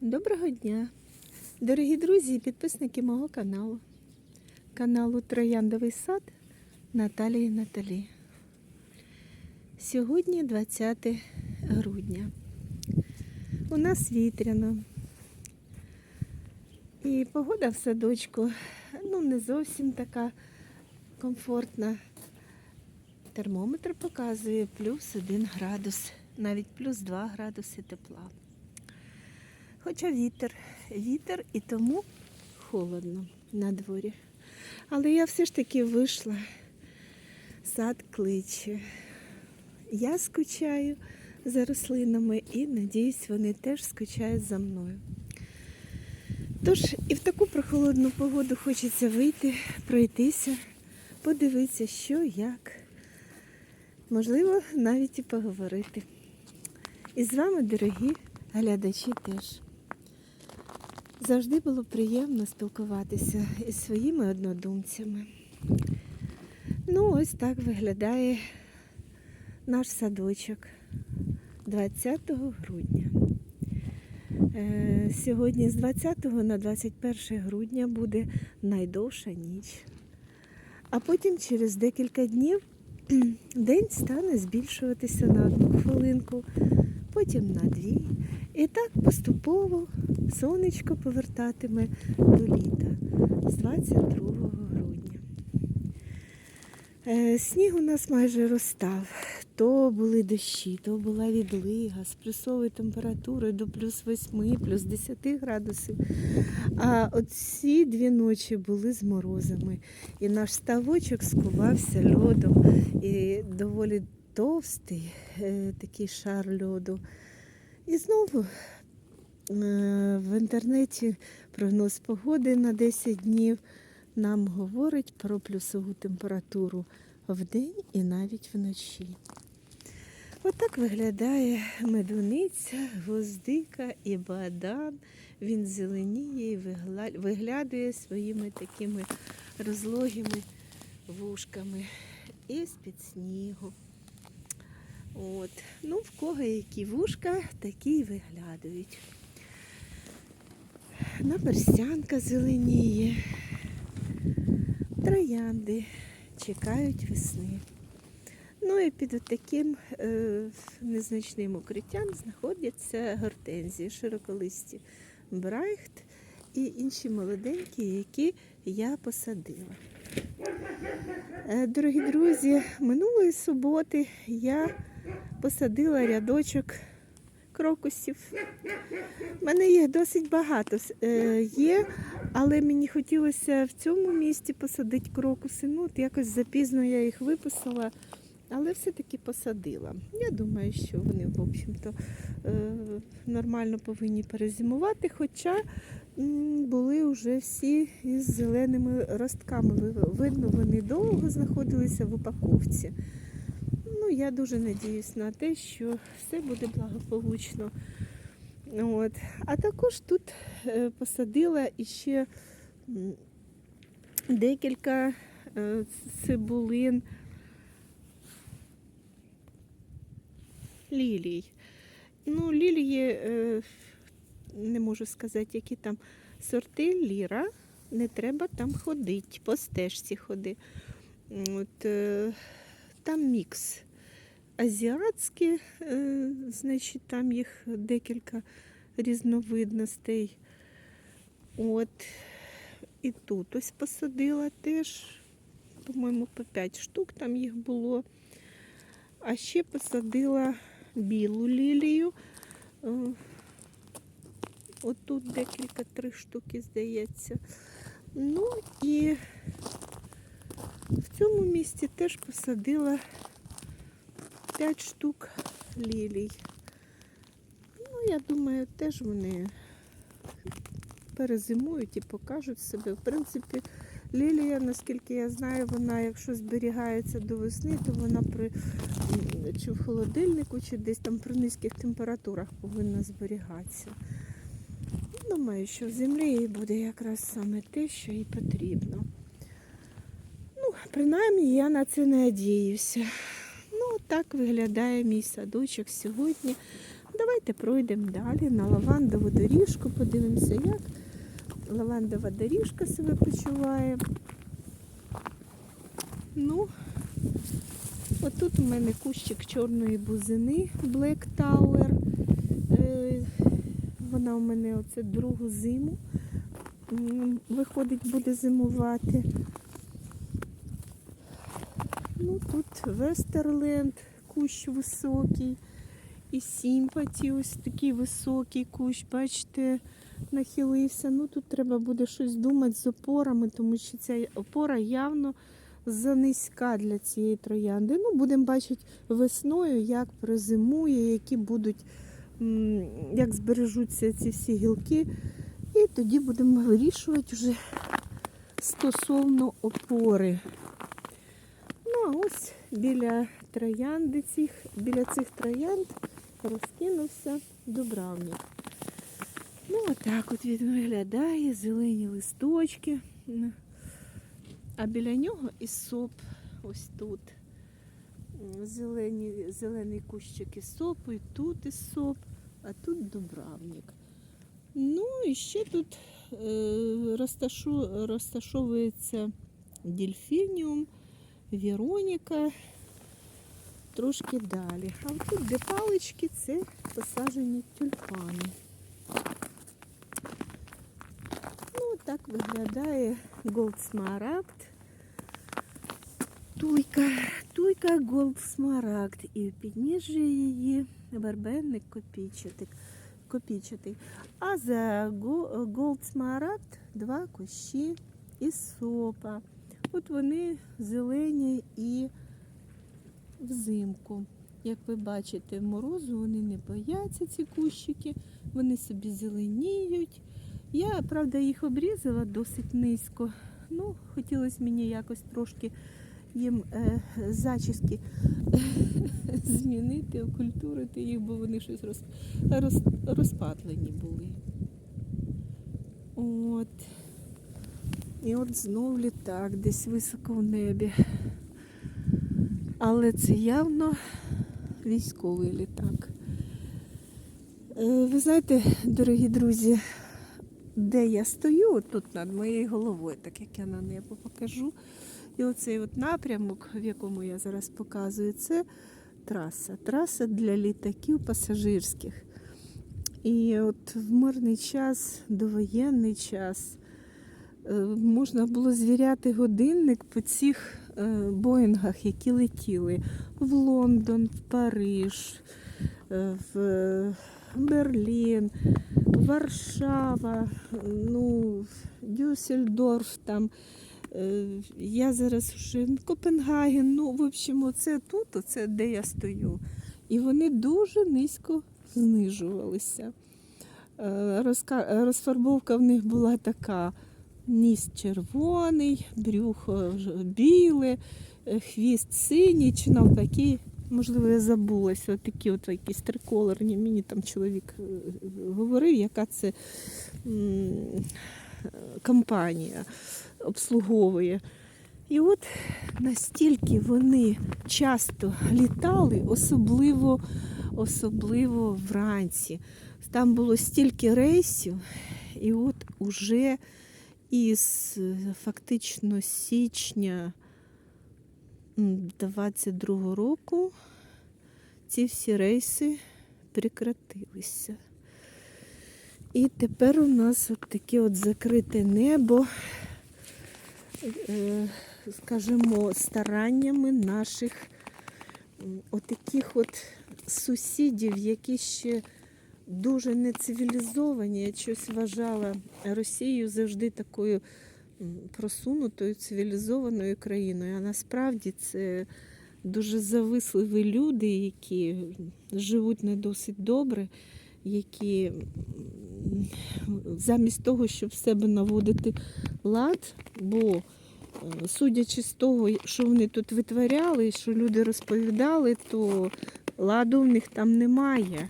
Доброго дня, дорогі друзі і підписники мого каналу, каналу Трояндовий сад Наталії Наталі. Сьогодні 20 грудня. У нас вітряно. І погода в садочку ну, не зовсім така комфортна. Термометр показує плюс 1 градус, навіть плюс 2 градуси тепла. Хоча вітер, вітер і тому холодно на дворі. Але я все ж таки вийшла, сад кличе. Я скучаю за рослинами і надіюсь, вони теж скучають за мною. Тож і в таку прохолодну погоду хочеться вийти, пройтися, подивитися, що, як. Можливо, навіть і поговорити. І з вами, дорогі глядачі, теж. Завжди було приємно спілкуватися із своїми однодумцями. Ну, ось так виглядає наш садочок 20 грудня. Е, Сьогодні з 20 на 21 грудня буде найдовша ніч. А потім через декілька днів день стане збільшуватися на одну хвилинку, потім на дві. І так поступово сонечко повертатиме до літа з 22 грудня. Е, Сніг у нас майже розстав. То були дощі, то була відлига з плюсовою температурою до плюс 8, плюс 10 градусів. А от ці дві ночі були з морозами. І наш ставочок скувався льодом. І доволі товстий е, такий шар льоду. І знову е, в інтернеті прогноз погоди на 10 днів нам говорить про плюсову температуру вдень і навіть вночі. Отак виглядає медуниця, гвоздика і бадан. Він зеленіє і виглядає своїми такими розлогими вушками і з-під снігу. От. Ну, в кого які вушка, такі й виглядають. Наперстянка зеленіє, троянди чекають весни. Ну і під таким е, незначним укриттям знаходяться гортензії, широколисті брайхт і інші молоденькі, які я посадила. Е, Дорогі друзі, минулої суботи я посадила рядочок крокусів. У мене їх досить багато е, є, але мені хотілося в цьому місці посадити крокуси. Ну, от якось запізно я їх виписала, але все-таки посадила. Я думаю, що вони, в общем-то, е, нормально повинні перезимувати, хоча були вже всі із зеленими ростками. Видно, вони довго знаходилися в упаковці. Ну, я дуже надіюсь на те, що все буде благополучно. От. А також тут е, посадила іще декілька е, цибулин лілій. Ну, лілії, е, не можу сказати, які там сорти ліра. Не треба там ходити, по стежці ходи. От, там мікс азіатські, е, значить, там їх декілька різновидностей. От. І тут ось посадила теж, по-моєму, по 5 штук там їх було. А ще посадила білу лілію. Е, Отут декілька три штуки, здається. Ну і в цьому місці теж посадила 5 штук лілій. Ну, я думаю, теж вони перезимують і покажуть себе. В принципі, лілія, наскільки я знаю, вона, якщо зберігається до весни, то вона при чи в холодильнику, чи десь там при низьких температурах повинна зберігатися. Думаю, що в землі їй буде якраз саме те, що їй потрібно. Ну, принаймні, я на це надіюся. Так виглядає мій садочок сьогодні. Давайте пройдемо далі на лавандову доріжку, подивимося, як лавандова доріжка себе почуває. Ну, отут у мене кущик чорної бузини Black Tower. Е, Вона у мене оце другу зиму. Виходить, буде зимувати. Ну, тут Вестерленд, кущ високий. І Сімпаті, ось такий високий кущ, бачите, нахилився. Ну тут треба буде щось думати з опорами, тому що ця опора явно занизька для цієї троянди. Ну, будемо бачити весною, як прозимує, які будуть, як збережуться ці всі гілки. І тоді будемо вирішувати вже стосовно опори. Ну, а ось біля троянди цих, біля цих троянд розкинувся дубравник. Ну, отак от він виглядає, зелені листочки. А біля нього і соп ось тут. Зелені, зелений кущик із сопу, і тут із соп, а тут дубравник. Ну і ще тут е, розташовується дельфініум, Вероніка, трошки далі. А тут, де палички, це посаджені тюльпани. Ну, так виглядає Smaragd. Туйка, туйка Smaragd. І підніжжя її вербенник копійчатий. копійчатий. А за Smaragd два кущі із сопа. От вони зелені і взимку. Як ви бачите, морозу вони не бояться, ці кущики, вони собі зеленіють. Я, правда, їх обрізала досить низько. Ну, хотілося мені якось трошки їм е, зачіски змінити, окультурити їх, бо вони щось роз, роз, розпатлені були. От. І от знов літак десь високо в небі. Але це явно військовий літак. Е, Ви знаєте, дорогі друзі, де я стою, от тут над моєю головою, так як я на небо покажу. І оцей от напрямок, в якому я зараз показую, це траса. Траса для літаків пасажирських. І от в мирний час, довоєнний час, можна було звіряти годинник по цих е, боїнгах, які летіли в Лондон, в Париж, е, в Берлін, Варшава, ну, Дюссельдорф там. Е, Я зараз вже Копенгаген, ну, в общем, оце тут, оце де я стою. І вони дуже низько знижувалися. Е, Розфарбовка в них була така: ніс червоний, брюхо біле, е, хвіст синій, чи навпаки, можливо, я забулася, от такі от якісь триколорні. Мені там чоловік е, говорив, яка це компанія обслуговує. І от настільки вони часто літали, особливо, особливо вранці. Там було стільки рейсів, і от уже із е, фактично січня 22 року ці всі рейси прекратилися. І тепер у нас от таке от закрите небо, е, скажімо, стараннями наших отаких от сусідів, які ще дуже нецивілізовані. Я щось вважала Росію завжди такою просунутою цивілізованою країною. А насправді це дуже зависливі люди, які живуть не досить добре, які замість того, щоб в себе наводити лад, бо е, судячи з того, що вони тут витворяли, що люди розповідали, то ладу в них там немає.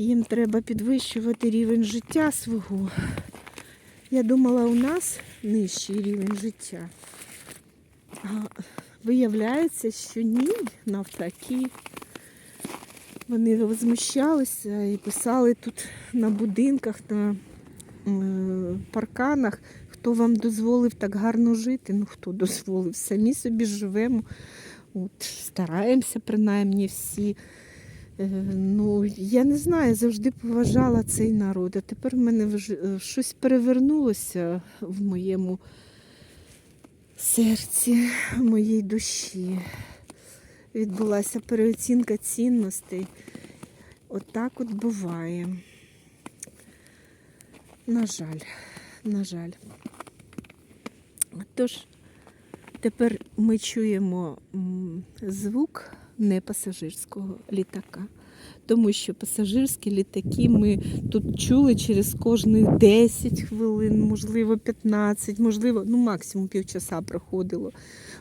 Їм треба підвищувати рівень життя свого. Я думала, у нас нижчий рівень життя. А виявляється, що ні, навпаки. Вони возмущалися і писали тут на будинках, на парканах, хто вам дозволив так гарно жити. Ну хто дозволив? Самі собі живемо. От, стараємося принаймні всі. Е, Ну, я не знаю, завжди поважала цей народ. А тепер в мене е, щось перевернулося в моєму серці, в моїй душі. Відбулася переоцінка цінностей. Отак от буває. На жаль, на жаль. Тож, тепер ми чуємо звук не пасажирського літака. Тому що пасажирські літаки ми тут чули через кожних 10 хвилин, можливо, 15, можливо, ну максимум півчаса проходило.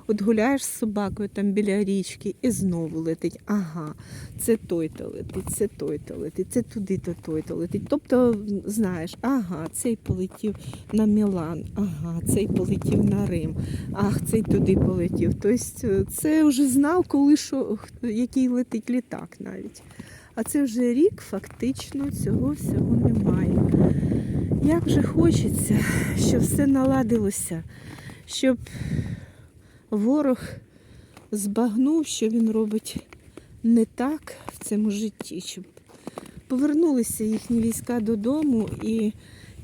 От гуляєш з собакою там біля річки і знову летить. Ага, це той-то летить, це той-то летить, це туди-то той-то летить. Тобто знаєш, ага, цей полетів на Мілан, ага, цей полетів на Рим, ах, цей туди полетів. Тобто це вже знав, коли що, який летить літак навіть. А це вже рік фактично цього всього немає. Як же хочеться, щоб все наладилося, щоб ворог збагнув, що він робить не так в цьому житті, щоб повернулися їхні війська додому і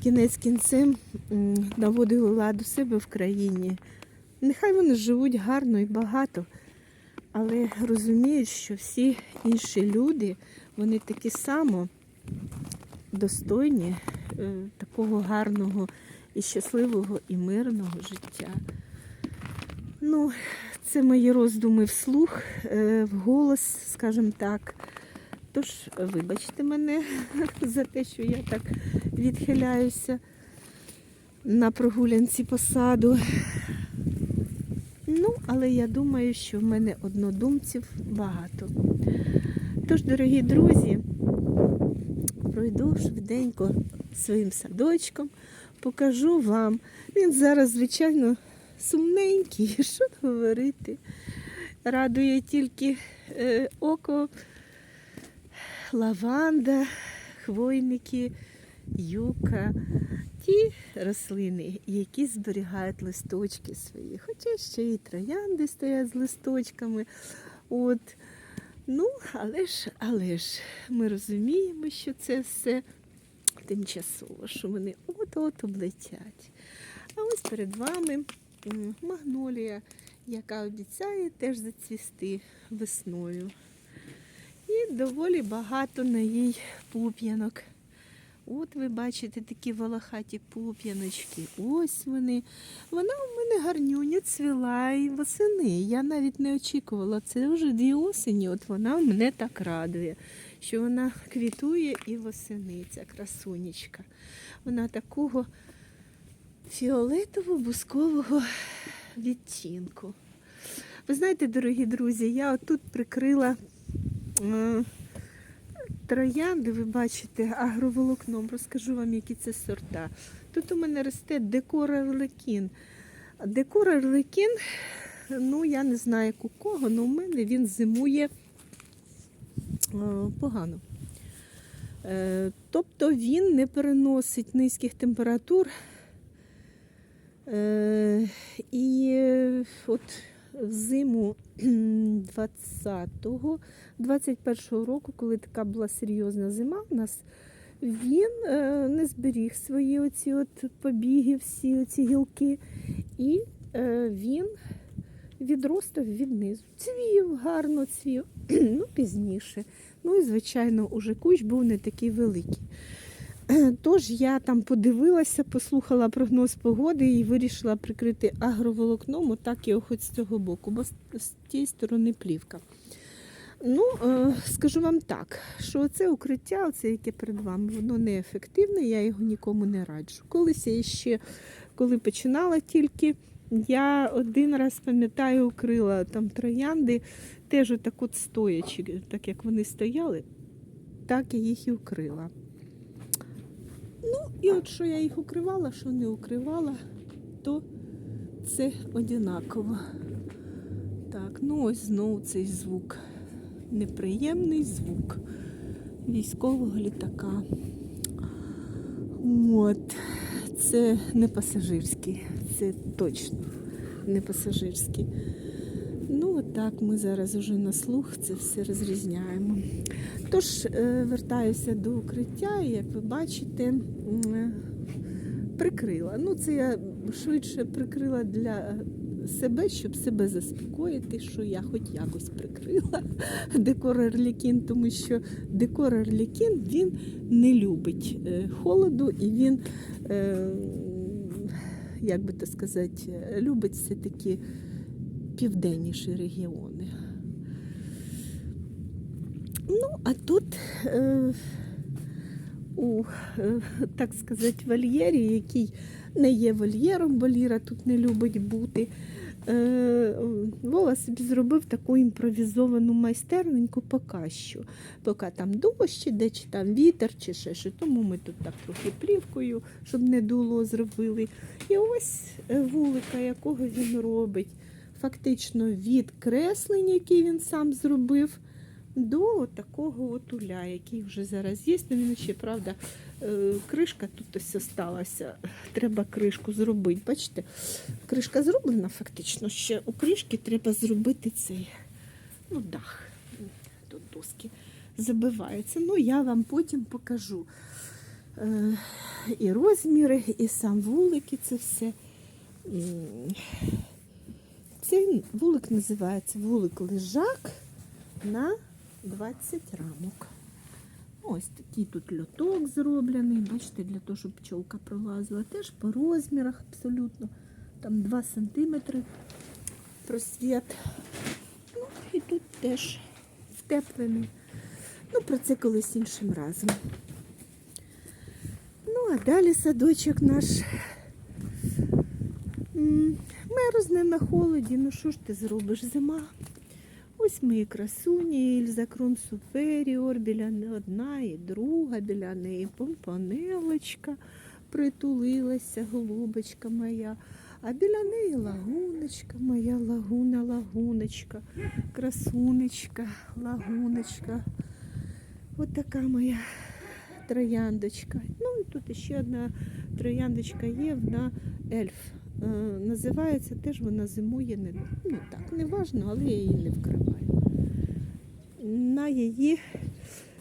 кінець кінцем наводили лад у себе в країні. Нехай вони живуть гарно і багато, але розуміють, що всі інші люди, вони такі само достойні е, такого гарного і щасливого і мирного життя. Ну, це мої роздуми вслух, е, вголос, скажімо так. Тож, вибачте мене за те, що я так відхиляюся на прогулянці по саду. Ну, але я думаю, що в мене однодумців багато. Тож, дорогі друзі, пройду швиденько своїм садочком, покажу вам. Він зараз, звичайно, сумненький, що говорити. Радує тільки е, око, лаванда, хвойники, юка, ті рослини, які зберігають листочки свої. Хоча ще і троянди стоять з листочками. От. Ну, але ж, але ж, ми розуміємо, що це все тимчасово, що вони от-от облетять. А ось перед вами магнолія, яка обіцяє теж зацвісти весною. І доволі багато на їй пуп'янок. От ви бачите такі волохаті пуп'яночки. Ось вони. Вона у мене гарнюня цвіла і восени. Я навіть не очікувала. Це вже дві осені. От вона мене так радує, що вона квітує і восени, ця красунечка. Вона такого фіолетово-бускового відтінку. Ви знаєте, дорогі друзі, я отут прикрила троянди, ви бачите, агроволокном. Розкажу вам, які це сорта. Тут у мене росте декор арлекін. Декор арлекін, ну я не знаю, як у кого, але у мене він зимує е, погано. Е, Тобто він не переносить низьких температур. Е, І е, от взиму 20-го, 21-го року, коли така була серйозна зима у нас, він е, не зберіг свої оці от побіги, всі оці гілки, і е, він відростав віднизу. Цвів, гарно цвів, ну пізніше. Ну і, звичайно, уже кущ був не такий великий. Тож я там подивилася, послухала прогноз погоди і вирішила прикрити агроволокном, отак його хоч з цього боку, бо з з тієї сторони плівка. Ну, е, скажу вам так, що це укриття, оце, яке перед вами, воно неефективне, я його нікому не раджу. Колись я ще, коли починала тільки, я один раз пам'ятаю, укрила там троянди, теж отак от стоячи, так як вони стояли, так я їх і укрила. І от що я їх укривала, що не укривала, то це однаково. Так, ну ось знову цей звук. Неприємний звук військового літака. От. Це не пасажирський, це точно не пасажирський. Ну, от так ми зараз уже на слух це все розрізняємо. Тож, е, вертаюся до укриття, і, як ви бачите, прикрила. Ну, це я швидше прикрила для себе, щоб себе заспокоїти, що я хоч якось прикрила декор Арлікін, тому що декор Арлікін він не любить е, холоду і він, е, як би то сказати, любить все-таки південніші регіони. Ну, а тут е, у, е, так сказати, вольєрі, який не є вольєром, бо Ліра тут не любить бути. Е, Вова собі зробив таку імпровізовану майстерненьку поки що. Поки там дощ іде, чи там вітер, чи ще що. Тому ми тут так трохи плівкою, щоб не дуло, зробили. І ось е, вулика, якого він робить. Фактично від креслень, які він сам зробив, до такого от уля, який вже зараз є. Ну, він ще, правда, е, кришка тут ось осталася. Треба кришку зробити. Бачите, кришка зроблена фактично. Ще у кришки треба зробити цей ну, дах. Тут доски забиваються. Ну, я вам потім покажу. Е, І розміри, і сам вулик, і це все. Цей вулик називається вулик лежак на 20 рамок. Ось такий тут льоток зроблений. Бачите, для того, щоб пчолка пролазила. Теж по розмірах абсолютно. Там 2 см просвіт. Ну, і тут теж втеплений. Ну, про це колись іншим разом. Ну, а далі садочок наш. Мерзне на холоді, ну що ж ти зробиш зима? Ось мої красуні, Ільза Крон Суперіор, біля не одна і друга, біля неї помпанелочка притулилася, голубочка моя. А біля неї лагуночка, моя лагуна, лагуночка, красунечка, лагуночка. От така моя трояндочка. Ну і тут ще одна трояндочка є, вона ельф. Е, називається теж вона зимує не ну так, не важно, але я її не вкриваю. На її,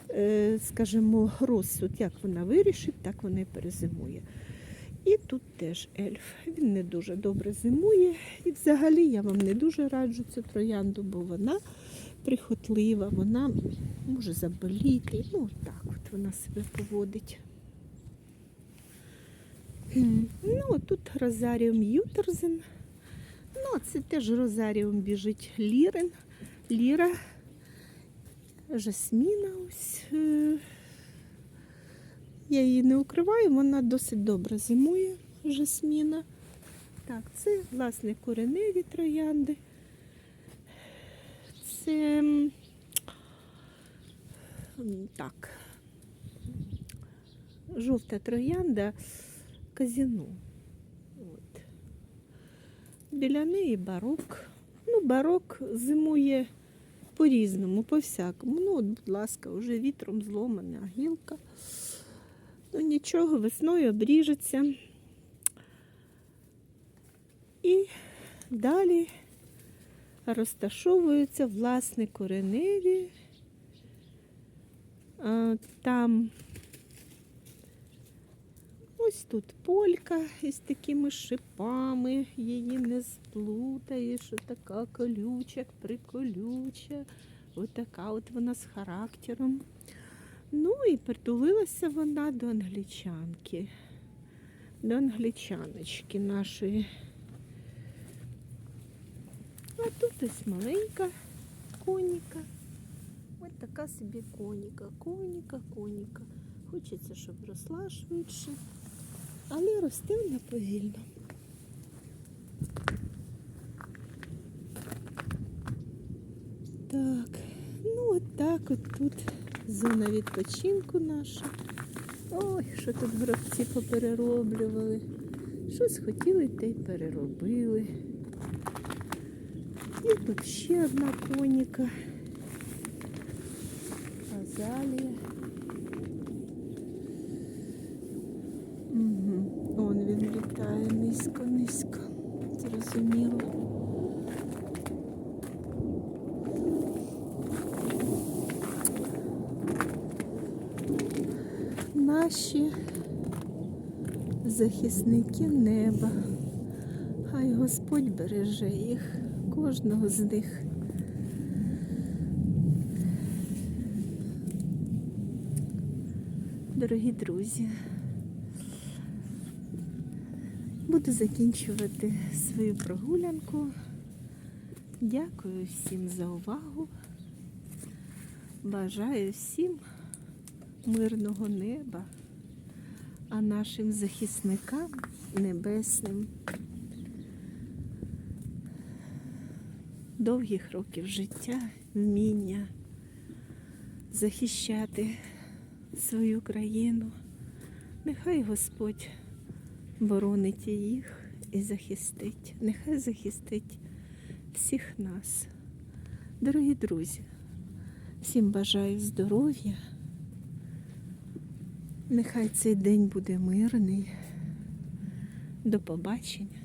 е, скажімо, розсуд, як вона вирішить, так вона і перезимує. І тут теж ельф. Він не дуже добре зимує. І взагалі я вам не дуже раджу цю троянду, бо вона прихотлива, вона може заболіти. Ну, так от вона себе поводить. Ну, тут Розаріум Ютерзен. Ну, це теж Розаріум біжить Лірин. Ліра. Жасміна ось. е, Я її не укриваю, вона досить добре зимує, жасміна. Так, це, власне, кореневі троянди. Це так. Жовта троянда казіно. От. Біля неї барок. Ну, барок зимує по-різному, по-всякому. Ну, от, будь ласка, вже вітром зломана гілка. Ну нічого, весною обріжеться. І далі розташовуються власне кореневі. Там ось тут полька із такими шипами, її не сплутаєш, така колюча, приколюча, отака от вона з характером. Ну і притулилася вона до англічанки, до англічаночки нашої. А тут ось маленька коніка. Ось така собі коніка, коніка, коніка. Хочеться, щоб росла швидше, але росте вона. Так, ну от так от тут зона відпочинку наша. Ой, що тут гробці поперероблювали. Щось хотіли, те й переробили. І тут ще одна коніка. Азалія. Наші захисники неба. Хай Господь береже їх, кожного з них. Дорогі друзі, буду закінчувати свою прогулянку. Дякую всім за увагу. Бажаю всім мирного неба, а нашим захисникам небесним довгих років життя, вміння захищати свою країну. Нехай Господь боронить їх і захистить. Нехай захистить всіх нас. Дорогі друзі, всім бажаю здоров'я. Нехай цей день буде мирний. До побачення,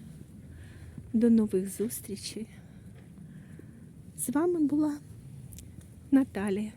до нових зустрічей. З вами була Наталія.